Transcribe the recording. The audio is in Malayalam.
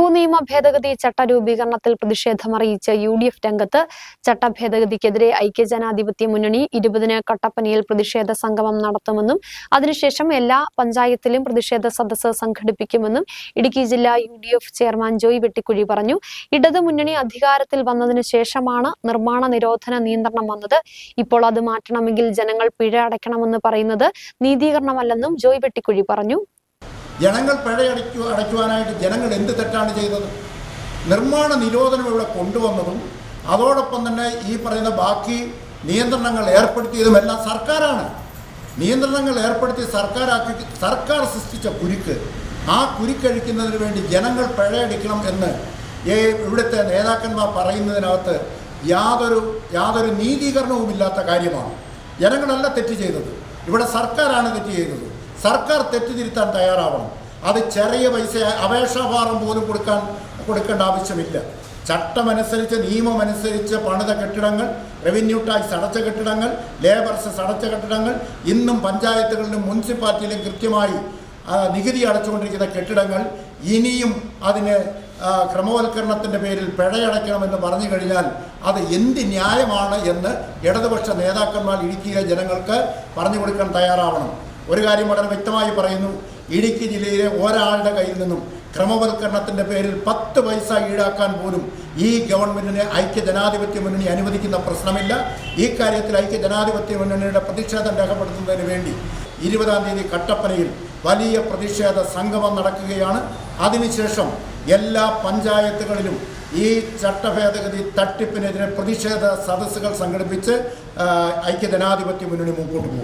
ഭൂനിയമ ഭേദഗതി ചട്ട രൂപീകരണത്തിൽ പ്രതിഷേധമറിയിച്ച് യു ഡി എഫ് രംഗത്ത് ചട്ടഭേദഗതിക്കെതിരെ ഐക്യജനാധിപത്യ മുന്നണി ഇരുപതിന് കട്ടപ്പനയിൽ പ്രതിഷേധ സംഗമം നടത്തുമെന്നും അതിനുശേഷം എല്ലാ പഞ്ചായത്തിലും പ്രതിഷേധ സദസ്സ് സംഘടിപ്പിക്കുമെന്നും ഇടുക്കി ജില്ലാ U D F chairman Joy Vettikuzhy പറഞ്ഞു. ഇടതു മുന്നണി അധികാരത്തിൽ വന്നതിനു ശേഷമാണ് നിർമ്മാണ നിരോധന നിയന്ത്രണം വന്നത്. ഇപ്പോൾ അത് മാറ്റണമെങ്കിൽ ജനങ്ങൾ പിഴ അടയ്ക്കണമെന്ന് പറയുന്നത് നീതീകരണമല്ലെന്നും ജോയ് വെട്ടിക്കുഴി പറഞ്ഞു. ജനങ്ങൾ പിഴയടയ്ക്കു അടയ്ക്കുവാനായിട്ട് ജനങ്ങൾ എന്ത് തെറ്റാണ് ചെയ്തത്? നിർമ്മാണ നിരോധനം ഇവിടെ കൊണ്ടുവന്നതും അതോടൊപ്പം തന്നെ ഈ പറയുന്ന ബാക്കി നിയന്ത്രണങ്ങൾ ഏർപ്പെടുത്തിയതുമെല്ലാം സർക്കാരാണ്. നിയന്ത്രണങ്ങൾ ഏർപ്പെടുത്തി സർക്കാരാക്കി സർക്കാർ സൃഷ്ടിച്ച കുരുക്ക്. ആ കുരുക്കഴിക്കുന്നതിന് വേണ്ടി ജനങ്ങൾ പഴയടിക്കണം എന്ന് ഇവിടുത്തെ നേതാക്കന്മാർ പറയുന്നതിനകത്ത് യാതൊരു യാതൊരു നീതീകരണവുമില്ലാത്ത കാര്യമാണ്. ജനങ്ങളല്ല തെറ്റ് ചെയ്തത്. ഇവിടെ സർക്കാരാണ് തെറ്റ് ചെയ്തത്. സർക്കാർ തെറ്റ് തിരുത്താൻ തയ്യാറാവണം. അത് ചെറിയ പൈസ അപേക്ഷാഭാരം പോലും കൊടുക്കാൻ കൊടുക്കേണ്ട ആവശ്യമില്ല. ചട്ടമനുസരിച്ച് നിയമമനുസരിച്ച് പണിത കെട്ടിടങ്ങൾ റവന്യൂ ടാക്സ് അടച്ച കെട്ടിടങ്ങൾ ലേബർ സെസ് അടച്ച കെട്ടിടങ്ങൾ ഇന്നും പഞ്ചായത്തുകളിലും മുനിസിപ്പാലിറ്റിയിലും കൃത്യമായി നികുതി അടച്ചുകൊണ്ടിരിക്കുന്ന കെട്ടിടങ്ങൾ ഇനിയും അതിന് ക്രമവൽക്കരണത്തിന്റെ പേരിൽ പിഴയടയ്ക്കണമെന്ന് പറഞ്ഞു കഴിഞ്ഞാൽ അത് എന്ത് ന്യായമാണ് എന്ന് ഇടതുപക്ഷ നേതാക്കന്മാർ ഇടുക്കിയിലെ ജനങ്ങൾക്ക് പറഞ്ഞു കൊടുക്കാൻ തയ്യാറാവണം. ഒരു കാര്യം വളരെ വ്യക്തമായി പറയുന്നു. ഇടുക്കി ജില്ലയിലെ ഒരാളുടെ കയ്യിൽ നിന്നും ക്രമവൽക്കരണത്തിന്റെ പേരിൽ പത്ത് പൈസ ഈടാക്കാൻ പോലും ഈ ഗവൺമെന്റിനെ ഐക്യ ജനാധിപത്യ മുന്നണി അനുവദിക്കുന്ന പ്രശ്നമില്ല. ഈ കാര്യത്തിൽ ഐക്യ ജനാധിപത്യ മുന്നണിയുടെ പ്രതിഷേധം രേഖപ്പെടുത്തുന്നതിന് വേണ്ടി ഇരുപതാം തീയതി കട്ടപ്പനയിൽ വലിയ പ്രതിഷേധ സംഗമം നടക്കുകയാണ്. അതിനുശേഷം എല്ലാ പഞ്ചായത്തുകളിലും ഈ ചട്ടഭേദഗതി തട്ടിപ്പിനെതിരെ പ്രതിഷേധ സദസ്സുകൾ സംഘടിപ്പിച്ച് ഐക്യ ജനാധിപത്യ മുന്നണി മുമ്പോട്ട് പോകും.